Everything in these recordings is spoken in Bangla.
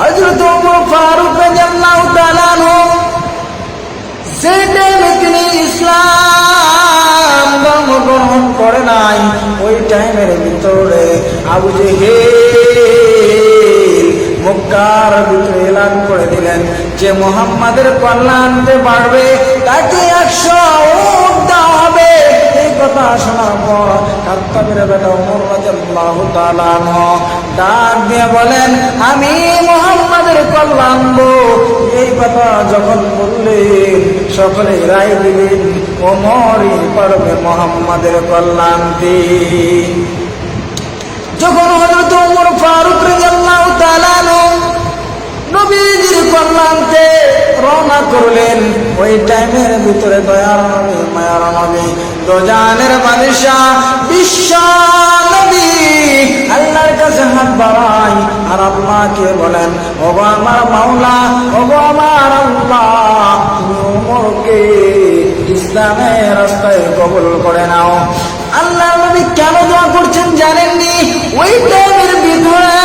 হজরত ফারুক রাদিয়াল্লাহু তাআলা যে টাইমে তিনি ইসলাম ধর্ম গ্রহণ করে নাই, ওই টাইমের ভিতরে আবু জেহেল মক্কার ভিতরে এলান করে দিলেন যে মোহাম্মদের কল্যাণতে বাড়বে, তাকে একশো কথা শোনার পর বেটা তাআলা ডাক দিয়ে বলেন, আমি মোহাম্মদের কল্যাণ। এই কথা যখন বললেন সকলে রায় দিলেন ওমরই পারবে মোহাম্মদের কল্যাণ দিন যখন হযরত ওমর ফারুক রাদিয়াল্লাহু নবীজির কল্যাণতে রওনা করলেন। ওই টাইমের ভিতরে দয়ার নবী, মায়ার নবী, দোজানের বাদশাহ, বিশ্ব নবী। আল্লাহর কাছে হাত বাড়াই আর আল্লাহকে বলেন, ওগো আমার মাওলা, ওগো আমার আল্লাহ, তুমি ওমরকে ইসলামের রাস্তায় কবুল করে নাও। আল্লাহ নবী কেন দোয়া করছেন জানেননি? ওই টাইমের ভিতরে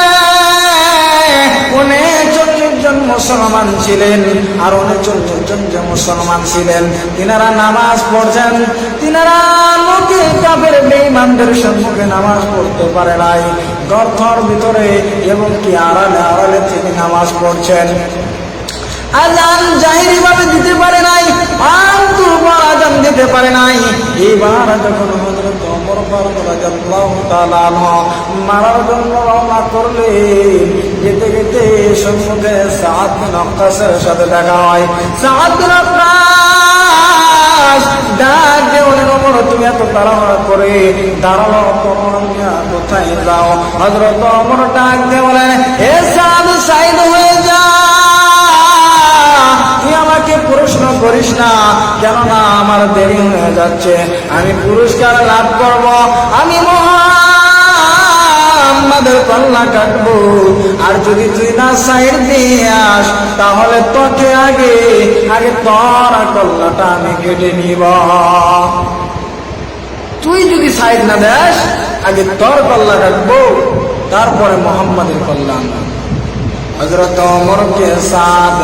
জন মুসলমান ছিলেন আর উনচল্লিশ জন যে মুসলমান ছিলেন, তিনারা নামাজ পড়ছেন। তিনারা লোকে কাপের বেঈমানদের সম্মুখে নামাজ পড়তে পারে নাই। গর্থর ভিতরে এবং কি আড়ালে আড়ালে তিনি নামাজ পড়ছেন। আজান জাহিরি ভাবে দিতে পারে নাই, আন্তু আজান দিতে পারে নাই। এবার যখন মারার জন্য রওনা করলেন যেতে যেতে সম্মুখে সাদ বিন সাথে দেখা হয় ওয়াক্কাস ডাক বলেন তুমি এত তাড়াহুড়া করে দাঁড়াল কোথায় যাও হযরত ওমর ডাক হয়ে আমাকে প্রশ্ন করিস না। কেননা আমার দেরি হয়ে যাচ্ছে। আমি পুরস্কার লাভ করব। আমি মোহাম্মদের কল্লা কাটবো। আর যদি তুই না সাইড দিয়ে আস, তাহলে তোকে আগে আগে তোর কল্লাটা আমি কেটে নিব। তুই যদি সাইড না দেস, আগে তোর কল্লা কাটবো। তারপরে মোহাম্মদের কল্যাণ। হজরত ওমরকে সাদ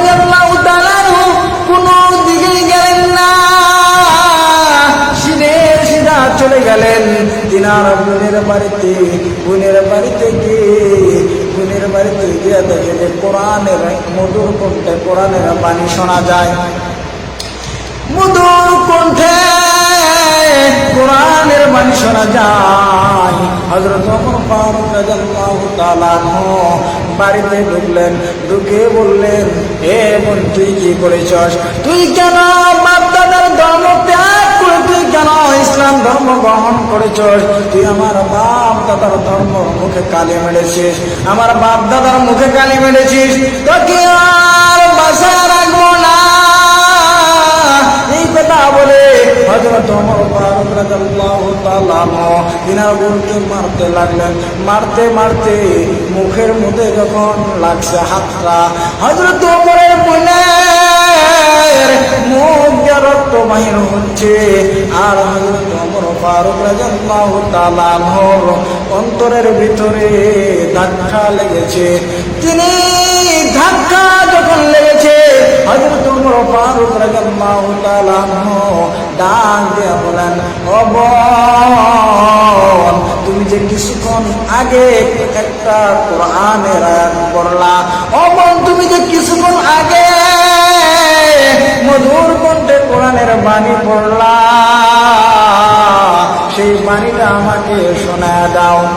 চলে গেলেন তিনার বোনের বাড়িতে বোনের বাড়িতে গিয়ে, বোনের বাড়িতে গিয়ে দেখে যে কোরআনের মধুর কণ্ঠে, কোরআনের বাণী শোনা যায়। মধুর কণ্ঠে কোরআনের বাণী শোনা যায়। তাআলা বাড়িতে ঢুকলেন, ঢুকে বললেন হে বোন, তুই কি করেছস? তুই কেন বাপ দাদার ধর্ম ইসলাম ধর্ম গ্রহণ করেছস তুই আমার বাপ দাদার ধর্ম মুখে কালি মেরেছিস আমার বাপ দাদার মুখে কালি মেরেছিস তোকে আর বাসায় রাখব না। এই কথা বলে হযরত ওমর ফারুক রাদিয়াল্লাহু তাআলা তিনার বোনকে মারতে লাগলেন। মারতে মারতে মুখের মধ্যে যখন লাগছে হাতটা, হযরত ওমরের বোনের মুখ দিয়ে রক্ত বাহির হচ্ছে, আর হযরত ওমর ফারুক আনহুর অন্তরের ভিতরে ধাক্কা লেগেছে। তিনি ধাক্কা যখন লেগেছে, হযরত ওমর ফারুক রাদিয়াল্লাহু তাআলা আনহু ডাক দিয়ে বলেন বোন, তুমি যে কিছুক্ষণ আগে একটা কোরআনের পড়লা, ও বাণী পড়লা। সেই বাণীটা আমাকে শোনা দাও।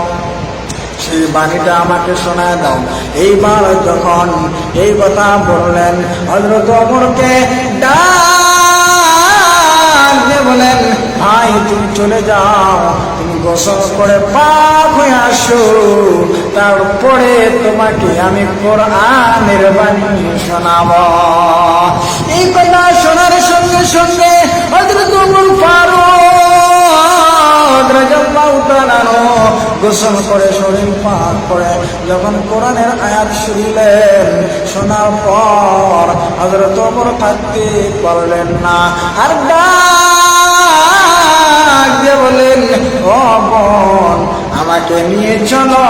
সেই বাণীটা আমাকে শোনায় দাও। এইবার যখন এই কথা বললেন হজরত অমরকে ডাক বলেন, ভাই, তুমি চলে যাও। তুমি গোসল করে পাপ হয়ে আসো। তারপরে তোমাকে আমি কোরআনের বাণী শোনাব। এই কথা শোনা সঙ্গে হযরত গোসল করে, শরীর পাক করে যখন কোরআনের আয়াত শুনলেন, শোনার পর হযরত ওমর থাকতে পারলেন না। আর ডাক বলেন ও বোন, আমাকে নিয়ে চলো।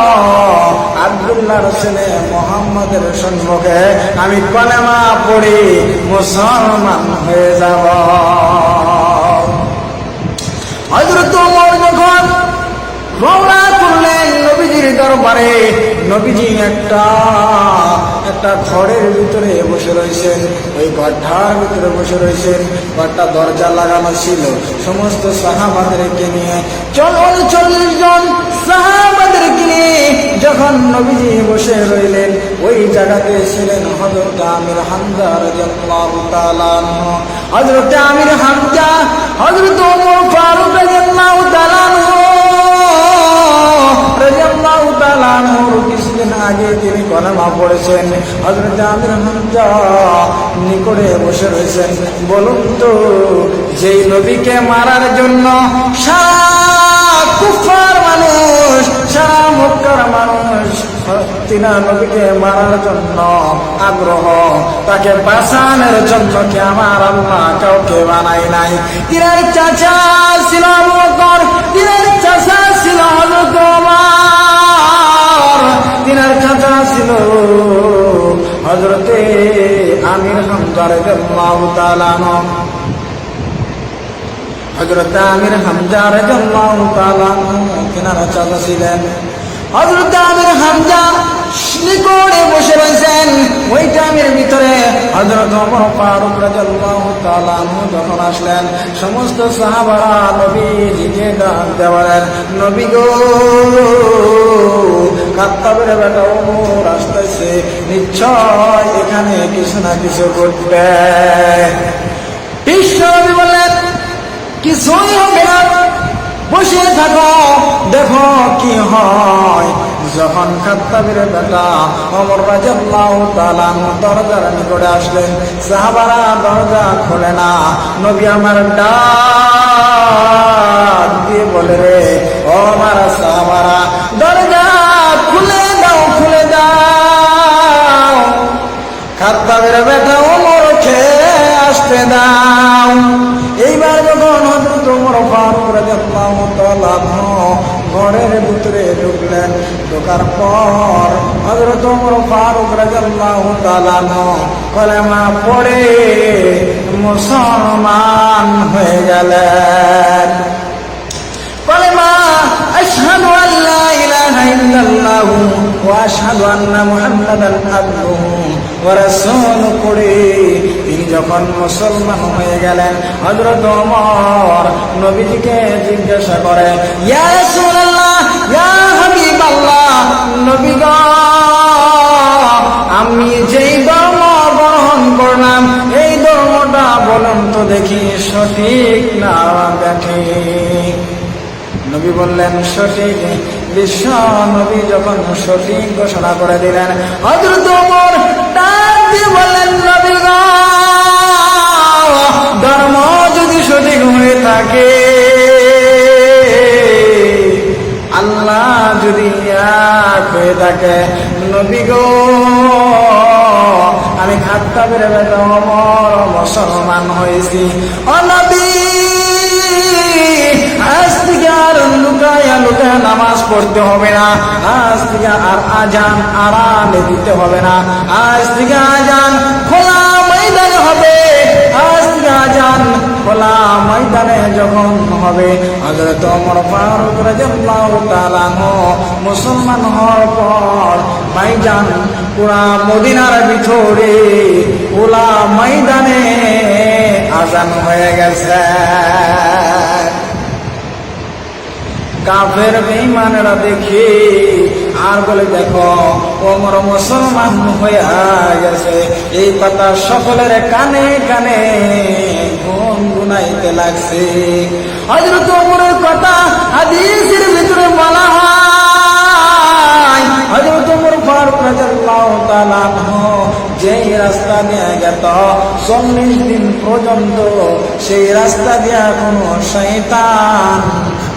আব্দুল্লাহর ছেলে মোহাম্মদের সম্মুখে, আমি কলেমা পড়ি, মুসলমান হয়ে যাব। যখন দরবারে, নবীজি একটা একটা ঘরের ভিতরে বসে রয়েছেন, ওই ঘরটার ভিতরে বসে রয়েছেন ঘরটা দরজা লাগানো ছিল সমস্ত সাহাবাদেরকে নিয়ে, চল, চল্লিশ জন সাহাবাদেরকে নিয়ে যখন নবীজি বসে রইলেন, ওই জায়গাতে ছিলেন হজরত আমির তাআলা আনহু। হজরত আমির হামজা হজরত হজরত হামজা নিকটে বসে রয়েছেন। বলুন তো, যেই নবীকে মারার জন্য কুফার মানুষ, সারা মক্কার মানুষ তিনা নবীকে মারার জন্য আগ্রহ, তাকে বাঁচানোর জন্য কি আমার আল্লাহ কাউকে বানাই নাই? তিনার চাচা ছিল বকর তিনার চাচা ছিল তিনার চাচা ছিল হযরতে আমির হামজা রাদিয়াল্লাহু তাআলা আনহু। হজরত আমির হামজা রাদিয়াল্লাহু তাআলা কিনারা চাচা ছিলেন। হজরত আমির হামজা নিকটে বসে রয়েছেন। ওই টাইমের ভিতরে হজরত ওমর ফারুক রাদিয়াল্লাহু তাআলা যখন আসলেন, সমস্ত সাহাবারা নবীজিকে ডাক দেওয়ালেন নবী গো, কাত্তাবের বেটা ওমর আসতেছে, নিশ্চয় এখানে কিছু না কিছু ঘটবে। বিশ্ব নবী বললেন, কিছুই হবে না, বসে থাকো, দেখো কি হয়। যখন খাত্তাবের বেটা অমর রাজাল্লাহ তালান দরজার নিকটে আসলেন, সাহাবারা দরজা খোলে না। নবী আমার ডাক দিয়ে বলে রে, ও আমার সাহাবারা, দরজা খুলে দাও খুলে দাও। খাদ্দাবের বেটা ওমরকে আসতে দাও। এইবার যখন হজরত ওমর ফারুক রাদিয়াল্লাহু তাআলা ঘরের ঢুকলেন ঢোকার পর হজরত ফারুক তাআলা কলেমা পড়ে মুসলমান হয়ে গেলেন। তিনি যখন মুসলমান হয়ে গেলেন ওমর নবীজিকে জিজ্ঞাসা করে রাসূলুল্লাহ, ইয়া গো, আমি যেই ধর্ম গ্রহণ করলাম, এই ধর্মটা বলুন তো দেখি সঠিক না ব্যাঠিক নবী বললেন, সঠিক। বিশ্ব নবী যখন সঠিক ঘোষণা করে দিলেন হজরত বললেন, নবী ধর্ম যদি সঠিক হয়ে থাকে আল্লাহ যদি এক হয়ে থাকে। নবী গো, আমি খাত্তা বেড়ে বেড়ে অমর মুসলমান হয়েছি। অনবী আজ থেকে আর লুকায়া লুকায়া নামাজ পড়তে হবে না। আজ থেকে আর আজান আরামে দিতে হবে না। আজ থেকে আজান হবে। হযরত ওমর ফারুক রাদিয়াল্লাহু তাআলা মুসলমান হওয়ার পর ভাইজান পুরা মদিনার ভিতরে খোলা ময়দানে আজান হয়ে গেছে। কাফের বেঈমানেরা দেখি, আর বলে, দেখো, ওমর মুসলমান হয়ে গেছে। এই কথা সকলের কানে কানে গুনগুনাইতে লাগছে? হযরত ওমরের কথা হাদিসের ভিতরে বলা হয়। হযরত ওমর ফারুক রাদিয়াল্লাহু তাআলা যেই রাস্তা দিয়ে গেত, চল্লিশ দিন পর্যন্ত সেই রাস্তা দিয়া কোনো শৈতান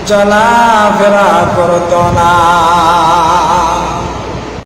চলাফেরা করতো না।